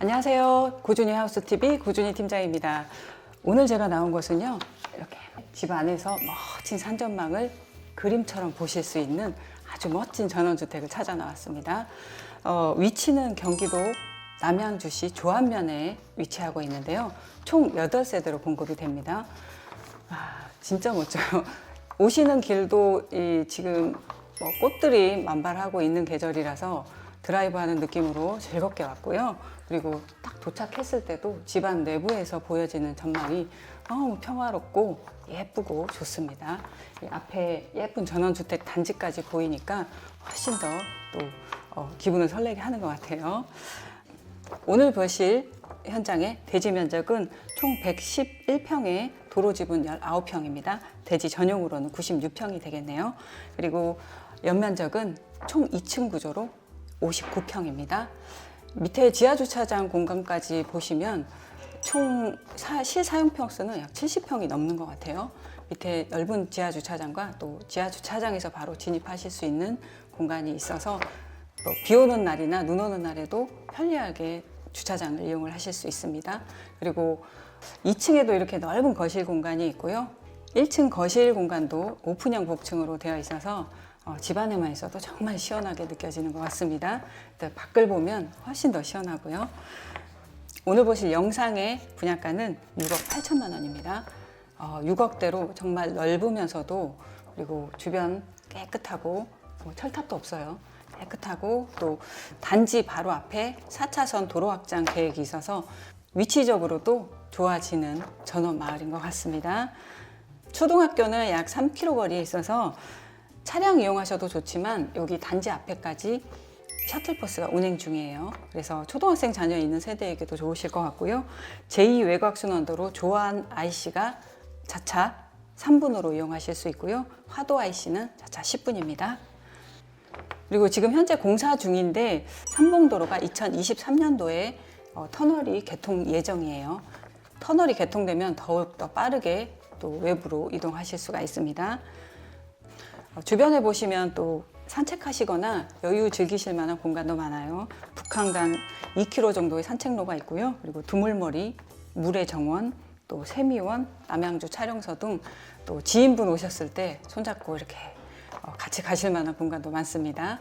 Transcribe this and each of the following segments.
안녕하세요. 고준희 하우스TV 고준희 팀장입니다. 오늘 제가 나온 곳은요. 이렇게 집 안에서 멋진 산전망을 그림처럼 보실 수 있는 아주 멋진 전원주택을 찾아 나왔습니다. 어, 위치는 경기도 남양주시 조안면에 위치하고 있는데요. 총 8세대로 공급이 됩니다. 아, 진짜 멋져요. 오시는 길도 이 지금 뭐 꽃들이 만발하고 있는 계절이라서 드라이브하는 느낌으로 즐겁게 왔고요. 그리고 딱 도착했을 때도 집안 내부에서 보여지는 전망이 너무 평화롭고 예쁘고 좋습니다. 이 앞에 예쁜 전원주택 단지까지 보이니까 훨씬 더또 어, 기분을 설레게 하는 것 같아요. 오늘 보실 현장의 대지 면적은 총 111평에 도로 지분 19평입니다. 대지 전용으로는 96평이 되겠네요. 그리고 연면적은 총 2층 구조로 59평입니다. 밑에 지하 주차장 공간까지 보시면 총 사- 실사용 평 수는 약 70평이 넘는 것 같아요. 밑에 넓은 지하 주차장과 또 지하 주차장에서 바로 진입하실 수 있는 공간이 있어서 또비 오는 날이나 눈 오는 날에도 편리하게 주차장을 이용을 하실 수 있습니다. 그리고 2층에도 이렇게 넓은 거실 공간이 있고요. 1층 거실 공간도 오픈형 복층으로 되어 있어서 어, 집안에만 있어도 정말 시원하게 느껴지는 것 같습니다. 또 밖을 보면 훨씬 더 시원하고요. 오늘 보실 영상의 분양가는 6억 8천만 원입니다. 어, 6억대로 정말 넓으면서도 그리고 주변 깨끗하고 뭐 철탑도 없어요. 깨끗하고 또 단지 바로 앞에 4차선 도로 확장 계획이 있어서 위치적으로도 좋아지는 전원 마을인 것 같습니다. 초등학교는 약 3km 거리에 있어서 차량 이용하셔도 좋지만 여기 단지 앞에까지 셔틀버스가 운행 중이에요. 그래서 초등학생 자녀 있는 세대에게도 좋으실 것 같고요. 제2 외곽순환도로 조안 IC가 자차 3분으로 이용하실 수 있고요. 화도 IC는 자차 10분입니다. 그리고 지금 현재 공사 중인데 삼봉도로가 2023년도에 어, 터널이 개통 예정이에요. 터널이 개통되면 더욱 더 빠르게 또 외부로 이동하실 수가 있습니다. 어, 주변에 보시면 또 산책하시거나 여유 즐기실 만한 공간도 많아요. 북한간 2km 정도의 산책로가 있고요. 그리고 두물머리, 물의 정원, 또 세미원, 남양주 촬영서 등 또 지인분 오셨을 때 손잡고 이렇게 어, 같이 가실 만한 공간도 많습니다.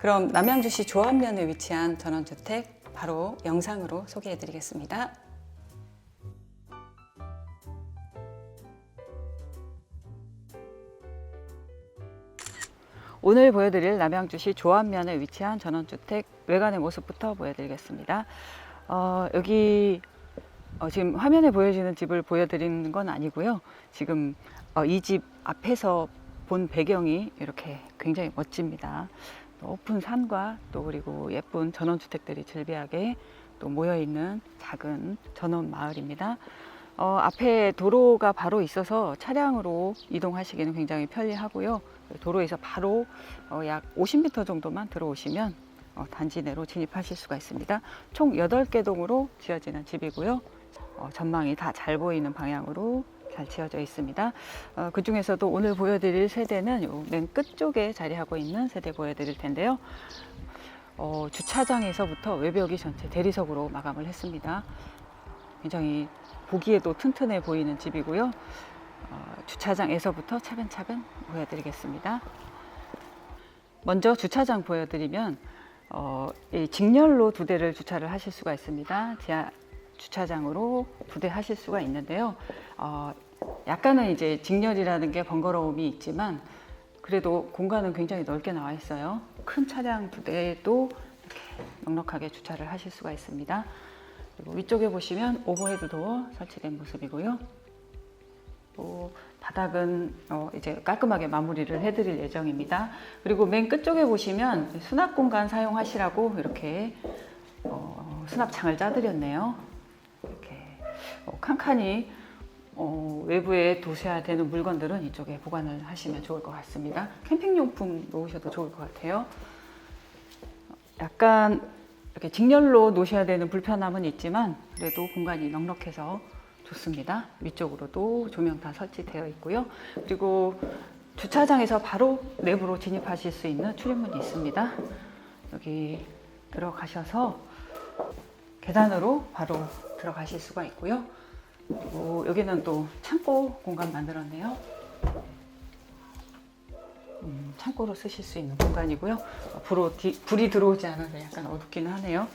그럼 남양주시 조안면에 위치한 전원주택 바로 영상으로 소개해 드리겠습니다. 오늘 보여드릴 남양주시 조안면에 위치한 전원주택 외관의 모습부터 보여드리겠습니다. 어, 여기 어, 지금 화면에 보여지는 집을 보여드리는 건 아니고요. 지금 어, 이집 앞에서 본 배경이 이렇게 굉장히 멋집니다. 또 높은 산과 또 그리고 예쁜 전원주택들이 즐비하게 또 모여 있는 작은 전원 마을입니다. 어, 앞에 도로가 바로 있어서 차량으로 이동하시기는 굉장히 편리하고요. 도로에서 바로 어, 약 50m 정도만 들어오시면 어, 단지 내로 진입하실 수가 있습니다. 총 8개 동으로 지어지는 집이고요. 어, 전망이 다 잘 보이는 방향으로 잘 지어져 있습니다. 어, 그 중에서도 오늘 보여드릴 세대는 요맨 끝쪽에 자리하고 있는 세대 보여드릴 텐데요. 어, 주차장에서부터 외벽이 전체 대리석으로 마감을 했습니다. 굉장히 보기에도 튼튼해 보이는 집이고요. 어, 주차장에서부터 차근차근 보여드리겠습니다. 먼저 주차장 보여드리면 어, 이 직렬로 두 대를 주차를 하실 수가 있습니다. 지하 주차장으로 두 대 하실 수가 있는데요. 어, 약간은 이제 직렬이라는 게 번거로움이 있지만 그래도 공간은 굉장히 넓게 나와 있어요. 큰 차량 두 대도 이렇게 넉넉하게 주차를 하실 수가 있습니다. 그리고 위쪽에 보시면 오버헤드 도어 설치된 모습이고요. 또 바닥은 어, 이제 깔끔하게 마무리를 해드릴 예정입니다. 그리고 맨 끝쪽에 보시면 수납 공간 사용하시라고 이렇게 어, 수납창을 짜드렸네요. 이렇게 어, 칸칸이 어, 외부에 두셔야 되는 물건들은 이쪽에 보관을 하시면 좋을 것 같습니다. 캠핑용품 놓으셔도 좋을 것 같아요. 약간 이렇게 직렬로 놓으셔야 되는 불편함은 있지만 그래도 공간이 넉넉해서 좋습니다. 위쪽으로도 조명 다 설치되어 있고요. 그리고 주차장에서 바로 내부로 진입하실 수 있는 출입문이 있습니다. 여기 들어가셔서 계단으로 바로 들어가실 수가 있고요. 그리고 여기는 또 창고 공간 만들었네요. 음, 창고로 쓰실 수 있는 공간이고요. 어, 불로, 디- 불이 들어오지 않아서 약간 어둡기는 하네요.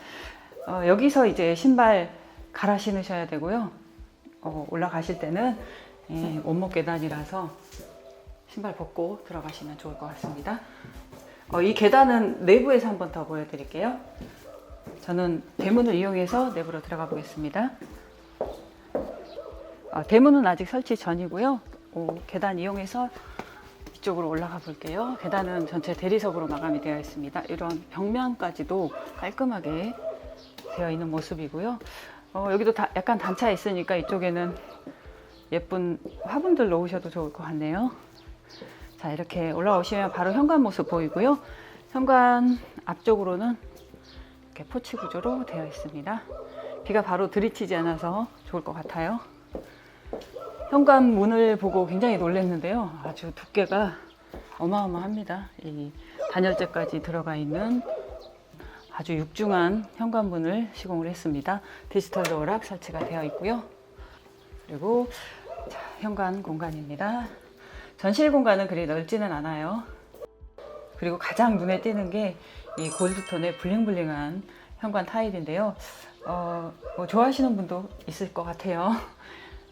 어, 여기서 이제 신발 갈아 신으셔야 되고요. 어, 올라가실 때는 예, 원목 계단이라서 신발 벗고 들어가시면 좋을 것 같습니다. 어, 이 계단은 내부에서 한 번 더 보여드릴게요. 저는 대문을 이용해서 내부로 들어가 보겠습니다. 어, 대문은 아직 설치 전이고요. 어, 계단 이용해서 이쪽으로 올라가 볼게요. 계단은 전체 대리석으로 마감이 되어 있습니다. 이런 벽면까지도 깔끔하게 되어 있는 모습이고요. 어, 여기도 다 약간 단차 있으니까 이쪽에는 예쁜 화분들 놓으셔도 좋을 것 같네요. 자, 이렇게 올라오시면 바로 현관 모습 보이고요. 현관 앞쪽으로는 이렇게 포치 구조로 되어 있습니다. 비가 바로 들이치지 않아서 좋을 것 같아요. 현관 문을 보고 굉장히 놀랐는데요. 아주 두께가 어마어마합니다. 이 단열재까지 들어가 있는 아주 육중한 현관문을 시공을 했습니다. 디지털 도어락 설치가 되어 있고요. 그리고 자, 현관 공간입니다. 전실 공간은 그리 넓지는 않아요. 그리고 가장 눈에 띄는 게 이 골드톤의 블링블링한 현관 타일인데요. 어, 뭐 좋아하시는 분도 있을 것 같아요.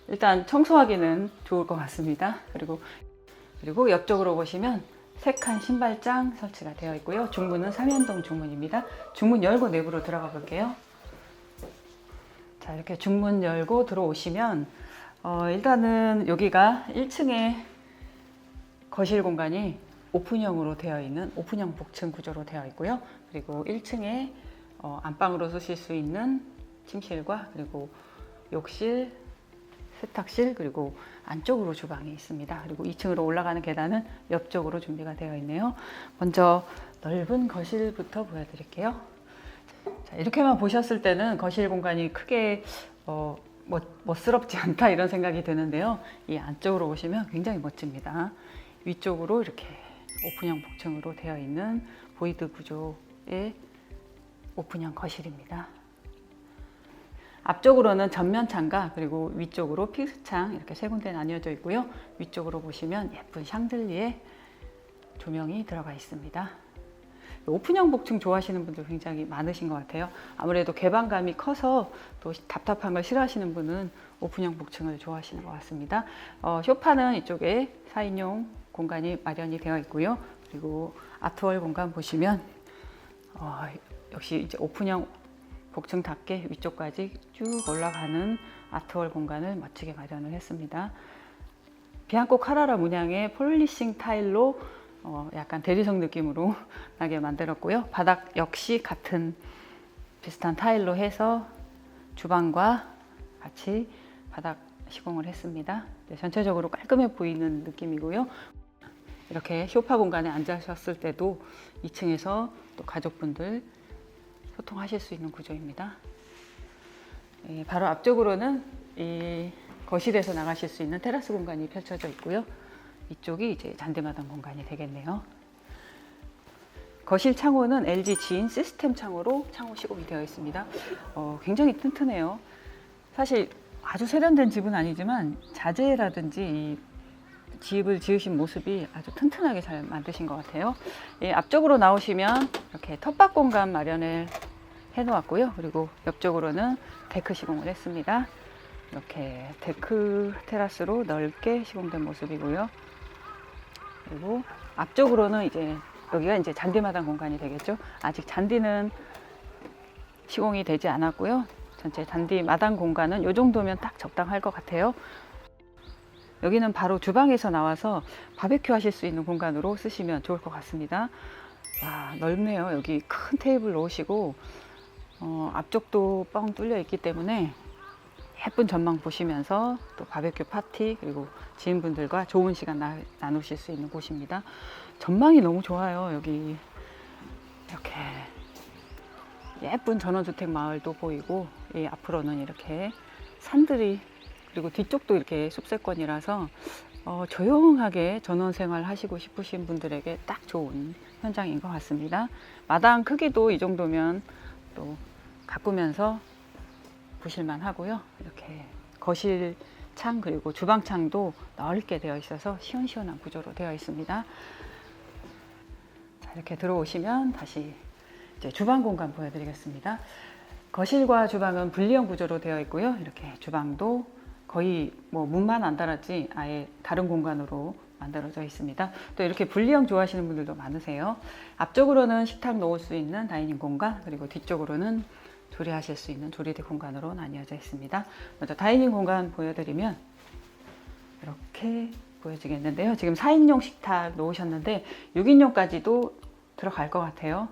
일단 청소하기는 좋을 것 같습니다. 그리고 그리고 옆쪽으로 보시면 세칸 신발장 설치가 되어 있고요. 중문은 삼연동 중문입니다. 중문 열고 내부로 들어가 볼게요. 자 이렇게 중문 열고 들어오시면 어, 일단은 여기가 1층에 거실 공간이 오픈형으로 되어 있는 오픈형 복층 구조로 되어 있고요. 그리고 1층에 어, 안방으로 쓰실 수 있는 침실과 그리고 욕실, 세탁실 그리고 안쪽으로 주방이 있습니다. 그리고 2층으로 올라가는 계단은 옆쪽으로 준비가 되어 있네요. 먼저 넓은 거실부터 보여드릴게요. 자, 이렇게만 보셨을 때는 거실 공간이 크게 어, 멋, 멋스럽지 않다 이런 생각이 드는데요. 이 안쪽으로 오시면 굉장히 멋집니다. 위쪽으로 이렇게 오픈형 복층으로 되어 있는 보이드 구조의 오픈형 거실입니다. 앞쪽으로는 전면 창가 그리고 위쪽으로 픽스 창 이렇게 세 군데 나뉘어져 있고요. 위쪽으로 보시면 예쁜 샹들리에 조명이 들어가 있습니다. 오픈형 복층 좋아하시는 분들 굉장히 많으신 것 같아요. 아무래도 개방감이 커서 또 답답한 걸 싫어하시는 분은 오픈형 복층을 좋아하시는 것 같습니다. 어, 쇼파는 이쪽에 4인용 공간이 마련이 되어 있고요. 그리고 아트월 공간 보시면 어, 역시 이제 오픈형 복층답게 위쪽까지 쭉 올라가는 아트월 공간을 멋지게 마련을 했습니다. 비앙코 카라라 문양의 폴리싱 타일로 어, 약간 대리석 느낌으로 나게 만들었고요. 바닥 역시 같은 비슷한 타일로 해서 주방과 같이 바닥 시공을 했습니다. 네, 전체적으로 깔끔해 보이는 느낌이고요. 이렇게 쇼파 공간에 앉으셨을 때도 2층에서 또 가족분들 소통하실 수 있는 구조입니다. 예, 바로 앞쪽으로는 이 거실에서 나가실 수 있는 테라스 공간이 펼쳐져 있고요. 이쪽이 이제 잔디마당 공간이 되겠네요. 거실 창호는 LG 지인 시스템 창호로 창호 시공이 되어 있습니다. 어, 굉장히 튼튼해요. 사실 아주 세련된 집은 아니지만 자재라든지 이 집을 지으신 모습이 아주 튼튼하게 잘 만드신 것 같아요. 예, 앞쪽으로 나오시면 이렇게 텃밭 공간 마련을 해놓았고요. 그리고 옆쪽으로는 데크 시공을 했습니다. 이렇게 데크 테라스로 넓게 시공된 모습이고요. 그리고 앞쪽으로는 이제 여기가 이제 잔디마당 공간이 되겠죠. 아직 잔디는 시공이 되지 않았고요. 전체 잔디 마당 공간은 이 정도면 딱 적당할 것 같아요. 여기는 바로 주방에서 나와서 바베큐 하실 수 있는 공간으로 쓰시면 좋을 것 같습니다. 와, 넓네요. 여기 큰 테이블 놓으시고, 어, 앞쪽도 뻥 뚫려 있기 때문에 예쁜 전망 보시면서 또 바베큐 파티, 그리고 지인분들과 좋은 시간 나, 나누실 수 있는 곳입니다. 전망이 너무 좋아요. 여기 이렇게 예쁜 전원주택 마을도 보이고, 이 앞으로는 이렇게 산들이 그리고 뒤쪽도 이렇게 숲세권이라서 어, 조용하게 전원 생활 하시고 싶으신 분들에게 딱 좋은 현장인 것 같습니다. 마당 크기도 이 정도면 또 가꾸면서 보실만 하고요. 이렇게 거실 창 그리고 주방 창도 넓게 되어 있어서 시원시원한 구조로 되어 있습니다. 자, 이렇게 들어오시면 다시 이제 주방 공간 보여드리겠습니다. 거실과 주방은 분리형 구조로 되어 있고요. 이렇게 주방도 거의 뭐 문만 안 달았지 아예 다른 공간으로 만들어져 있습니다. 또 이렇게 분리형 좋아하시는 분들도 많으세요. 앞쪽으로는 식탁 놓을 수 있는 다이닝 공간 그리고 뒤쪽으로는 조리하실 수 있는 조리대 공간으로 나뉘어져 있습니다. 먼저 다이닝 공간 보여드리면 이렇게 보여지겠는데요. 지금 4인용 식탁 놓으셨는데 6인용까지도 들어갈 것 같아요.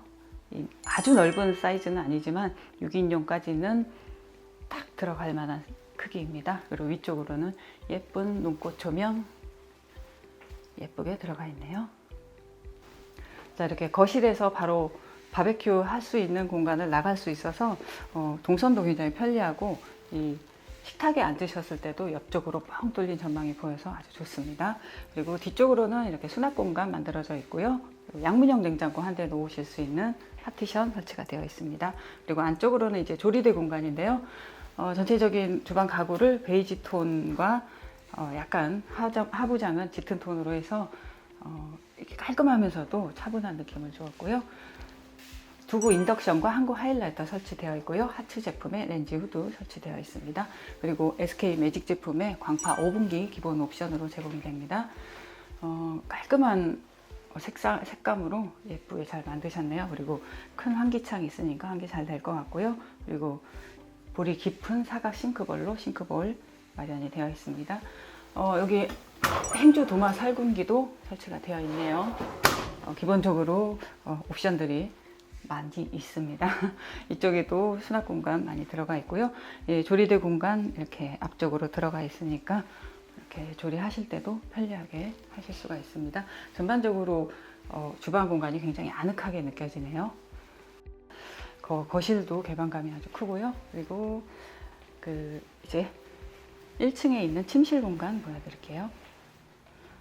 이 아주 넓은 사이즈는 아니지만 6인용까지는 딱 들어갈 만한 크기입니다. 그리고 위쪽으로는 예쁜 눈꽃 조명 예쁘게 들어가 있네요. 자, 이렇게 거실에서 바로 바베큐 할 수 있는 공간을 나갈 수 있어서 어, 동선도 굉장히 편리하고 이 식탁에 앉으셨을 때도 옆쪽으로 뻥 뚫린 전망이 보여서 아주 좋습니다. 그리고 뒤쪽으로는 이렇게 수납 공간 만들어져 있고요. 양문형 냉장고 한 대 놓으실 수 있는 파티션 설치가 되어 있습니다. 그리고 안쪽으로는 이제 조리대 공간인데요. 어, 전체적인 주방 가구를 베이지 톤과 어, 약간 하자, 하부장은 짙은 톤으로 해서 어, 이렇게 깔끔하면서도 차분한 느낌을 주었고요. 두구 인덕션과 한구 하이라이터 설치되어 있고요. 하츠 제품의 렌즈 후드 설치되어 있습니다. 그리고 SK 매직 제품의 광파 5분기 기본 옵션으로 제공이 됩니다. 어, 깔끔한 색상, 색감으로 예쁘게 잘 만드셨네요. 그리고 큰 환기창이 있으니까 환기 잘 될 것 같고요. 그리고 볼이 깊은 사각 싱크볼로 싱크볼 마련이 되어 있습니다. 어, 여기 행주 도마 살균기도 설치가 되어 있네요. 어, 기본적으로 어, 옵션들이 많이 있습니다. 이쪽에도 수납 공간 많이 들어가 있고요. 예, 조리대 공간 이렇게 앞쪽으로 들어가 있으니까 이렇게 조리하실 때도 편리하게 하실 수가 있습니다. 전반적으로 어, 주방 공간이 굉장히 아늑하게 느껴지네요. 거, 거실도 개방감이 아주 크고요. 그리고 그 이제 1층에 있는 침실 공간 보여드릴게요.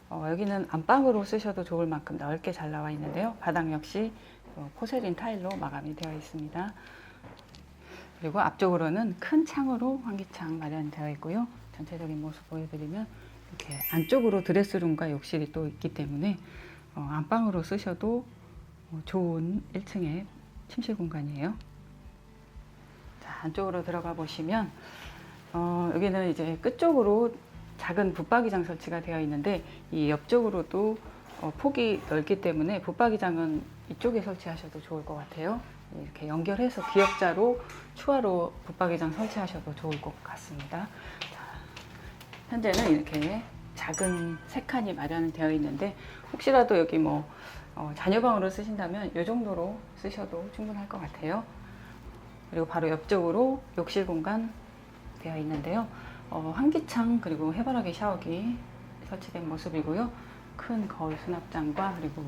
어, 여기는 안방으로 쓰셔도 좋을 만큼 넓게 잘 나와 있는데요. 바닥 역시 어, 포세린 타일로 마감이 되어 있습니다. 그리고 앞쪽으로는 큰 창으로 환기창 마련되어 있고요. 전체적인 모습 보여드리면 이렇게 안쪽으로 드레스룸과 욕실이 또 있기 때문에 어, 안방으로 쓰셔도 어, 좋은 1층의 침실 공간이에요. 자, 안쪽으로 들어가 보시면 어, 여기는 이제 끝쪽으로 작은 붙박이장 설치가 되어 있는데 이 옆쪽으로도 어, 폭이 넓기 때문에 붙박이장은 이쪽에 설치하셔도 좋을 것 같아요. 이렇게 연결해서 기역자로 추가로 붙박이장 설치하셔도 좋을 것 같습니다. 자, 현재는 이렇게 작은 세 칸이 마련되어 있는데 혹시라도 여기 뭐 어, 자녀방으로 쓰신다면 이 정도로 쓰셔도 충분할 것 같아요. 그리고 바로 옆쪽으로 욕실 공간 되어 있는데요. 어, 환기창 그리고 해바라기 샤워기 설치된 모습이고요. 큰 거울 수납장과 그리고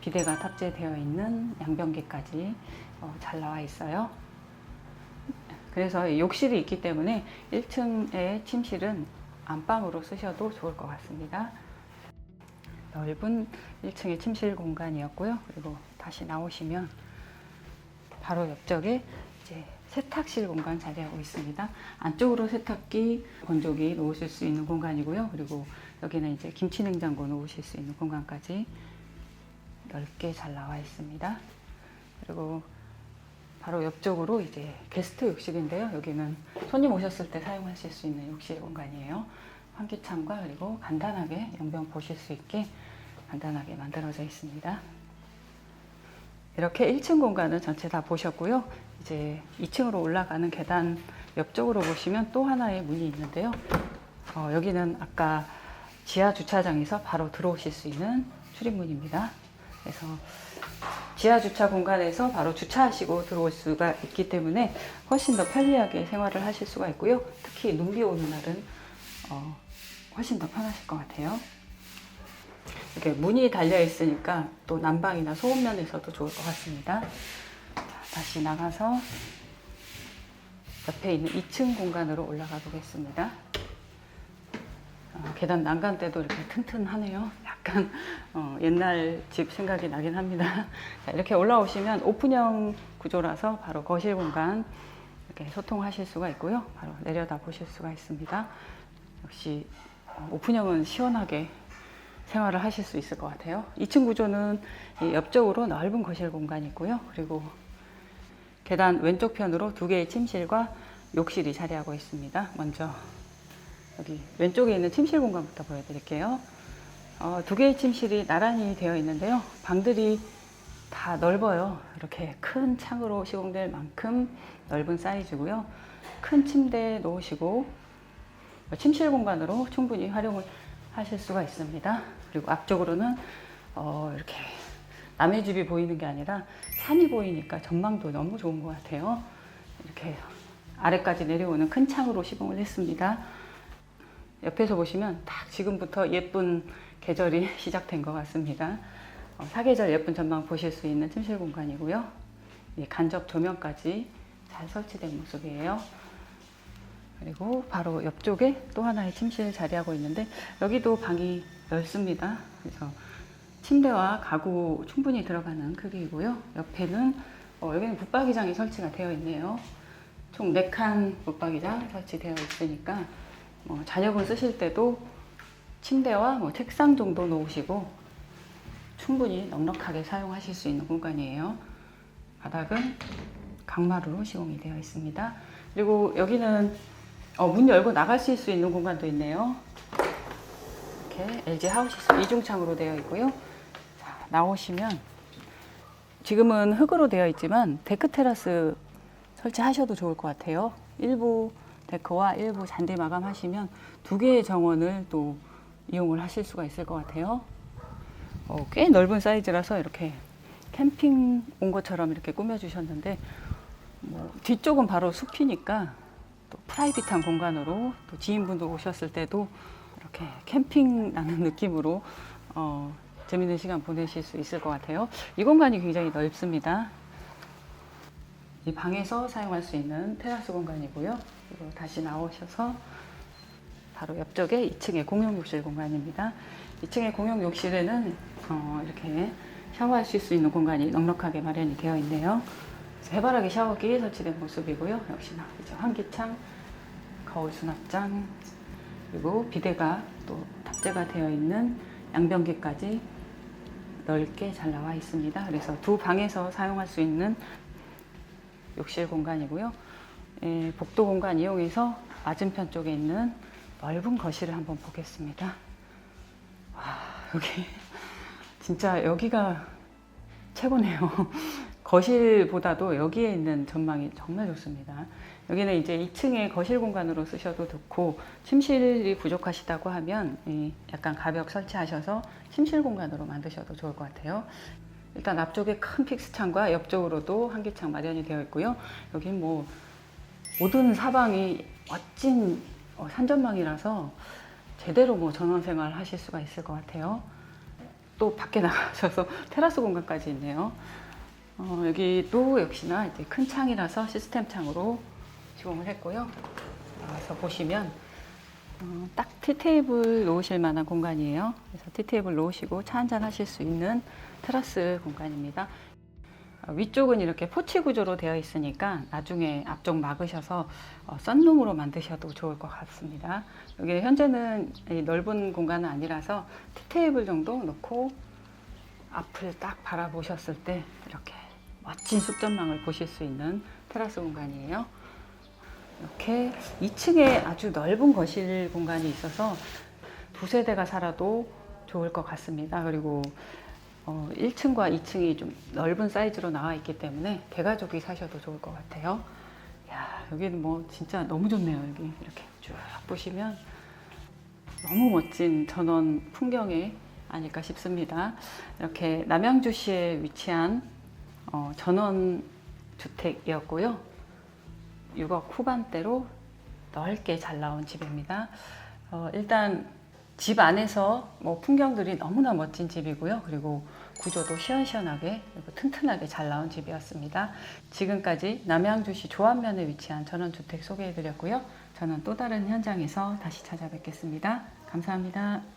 비데가 탑재되어 있는 양변기까지 어, 잘 나와 있어요. 그래서 욕실이 있기 때문에 1층의 침실은 안방으로 쓰셔도 좋을 것 같습니다. 넓은 1층의 침실 공간이었고요. 그리고 다시 나오시면 바로 옆쪽에 이제 세탁실 공간 자리하고 있습니다. 안쪽으로 세탁기, 건조기 놓으실 수 있는 공간이고요. 그리고 여기는 이제 김치 냉장고 놓으실 수 있는 공간까지 넓게 잘 나와 있습니다. 그리고 바로 옆쪽으로 이제 게스트 욕실인데요. 여기는 손님 오셨을 때 사용하실 수 있는 욕실 공간이에요. 환기창과 그리고 간단하게 용병 보실 수 있게 간단하게 만들어져 있습니다. 이렇게 1층 공간은 전체 다 보셨고요. 이제 2층으로 올라가는 계단 옆쪽으로 보시면 또 하나의 문이 있는데요. 어, 여기는 아까 지하 주차장에서 바로 들어오실 수 있는 출입문입니다. 그래서 지하 주차 공간에서 바로 주차하시고 들어올 수가 있기 때문에 훨씬 더 편리하게 생활을 하실 수가 있고요. 특히 눈비 오는 날은 어, 훨씬 더 편하실 것 같아요. 이렇게 문이 달려 있으니까 또 난방이나 소음면에서도 좋을 것 같습니다. 자, 다시 나가서 옆에 있는 2층 공간으로 올라가 보겠습니다. 어, 계단 난간 때도 이렇게 튼튼하네요. 약간 어, 옛날 집 생각이 나긴 합니다. 자, 이렇게 올라오시면 오픈형 구조라서 바로 거실 공간 이렇게 소통하실 수가 있고요. 바로 내려다 보실 수가 있습니다. 역시 어, 오픈형은 시원하게 생활을 하실 수 있을 것 같아요. 2층 구조는 이 옆쪽으로 넓은 거실 공간이 있고요. 그리고 계단 왼쪽 편으로 두 개의 침실과 욕실이 자리하고 있습니다. 먼저 여기 왼쪽에 있는 침실 공간부터 보여드릴게요. 어, 두 개의 침실이 나란히 되어 있는데요. 방들이 다 넓어요. 이렇게 큰 창으로 시공될 만큼 넓은 사이즈고요. 큰 침대 놓으시고 침실 공간으로 충분히 활용을 하실 수가 있습니다. 그리고 앞쪽으로는 어, 이렇게 남의 집이 보이는 게 아니라 산이 보이니까 전망도 너무 좋은 것 같아요. 이렇게 아래까지 내려오는 큰 창으로 시공을 했습니다. 옆에서 보시면 딱 지금부터 예쁜 계절이 시작된 것 같습니다. 어, 사계절 예쁜 전망 보실 수 있는 침실 공간이고요. 예, 간접 조명까지 잘 설치된 모습이에요. 그리고 바로 옆쪽에 또 하나의 침실 자리하고 있는데 여기도 방이 넓습니다. 그래서 침대와 가구 충분히 들어가는 크기이고요. 옆에는 어, 여기는 붙박이장이 설치가 되어 있네요. 총 4칸 붙박이장 설치되어 있으니까 뭐 자녀분 쓰실 때도 침대와 뭐 책상 정도 놓으시고 충분히 넉넉하게 사용하실 수 있는 공간이에요. 바닥은 강마루로 시공이 되어 있습니다. 그리고 여기는 어, 문 열고 나가실 수 있는 공간도 있네요. 이렇게 LG 하우시스 이중창으로 되어 있고요. 자, 나오시면 지금은 흙으로 되어 있지만 데크 테라스 설치하셔도 좋을 것 같아요. 일부 데크와 일부 잔디 마감하시면 두 개의 정원을 또 이용을 하실 수가 있을 것 같아요. 어, 꽤 넓은 사이즈라서 이렇게 캠핑 온 것처럼 이렇게 꾸며주셨는데 뭐 뒤쪽은 바로 숲이니까 또 프라이빗한 공간으로 또 지인분들 오셨을 때도 이렇게 캠핑 나는 느낌으로 어, 재밌는 시간 보내실 수 있을 것 같아요. 이 공간이 굉장히 넓습니다. 이 방에서 사용할 수 있는 테라스 공간이고요. 그리고 다시 나오셔서 바로 옆쪽에 2층의 공용 욕실 공간입니다. 2층의 공용 욕실에는 어, 이렇게 샤워하실 수 있는 공간이 넉넉하게 마련이 되어 있네요. 해바라기 샤워기 설치된 모습이고요. 역시나 이제 환기창, 거울 수납장, 그리고 비데가 또 탑재가 되어 있는 양변기까지 넓게 잘 나와 있습니다. 그래서 두 방에서 사용할 수 있는 욕실 공간이고요. 예, 복도 공간 이용해서 맞은편 쪽에 있는 넓은 거실을 한번 보겠습니다. 와, 여기 진짜 여기가 최고네요. 거실보다도 여기에 있는 전망이 정말 좋습니다. 여기는 이제 2층의 거실 공간으로 쓰셔도 좋고 침실이 부족하시다고 하면 이 약간 가벽 설치하셔서 침실 공간으로 만드셔도 좋을 것 같아요. 일단 앞쪽에 큰 픽스창과 옆쪽으로도 환기창 마련이 되어 있고요. 여기 뭐 모든 사방이 멋진 어, 산전망이라서 제대로 뭐 전원 생활 하실 수가 있을 것 같아요. 또 밖에 나가셔서 테라스 공간까지 있네요. 어, 여기도 역시나 이제 큰 창이라서 시스템 창으로 시공을 했고요. 나와서 보시면 어, 딱 티테이블 놓으실 만한 공간이에요. 그래서 티테이블 놓으시고 차 한잔 하실 수 있는 테라스 공간입니다. 어, 위쪽은 이렇게 포치 구조로 되어 있으니까 나중에 앞쪽 막으셔서 어, 썬룸으로 만드셔도 좋을 것 같습니다. 여기 현재는 이 넓은 공간은 아니라서 티테이블 정도 놓고 앞을 딱 바라보셨을 때 이렇게 멋진 숲전망을 보실 수 있는 테라스 공간이에요. 이렇게 2층에 아주 넓은 거실 공간이 있어서 두 세대가 살아도 좋을 것 같습니다. 그리고 어, 1층과 2층이 좀 넓은 사이즈로 나와 있기 때문에 대가족이 사셔도 좋을 것 같아요. 야, 여기는 뭐 진짜 너무 좋네요. 여기 이렇게 쭉 보시면 너무 멋진 전원 풍경이 아닐까 싶습니다. 이렇게 남양주시에 위치한 어, 전원 주택이었고요. 6억 후반대로 넓게 잘 나온 집입니다. 어, 일단 집 안에서 뭐 풍경들이 너무나 멋진 집이고요. 그리고 구조도 시원시원하게 그리고 튼튼하게 잘 나온 집이었습니다. 지금까지 남양주시 조안면에 위치한 전원주택 소개해드렸고요. 저는 또 다른 현장에서 다시 찾아뵙겠습니다. 감사합니다.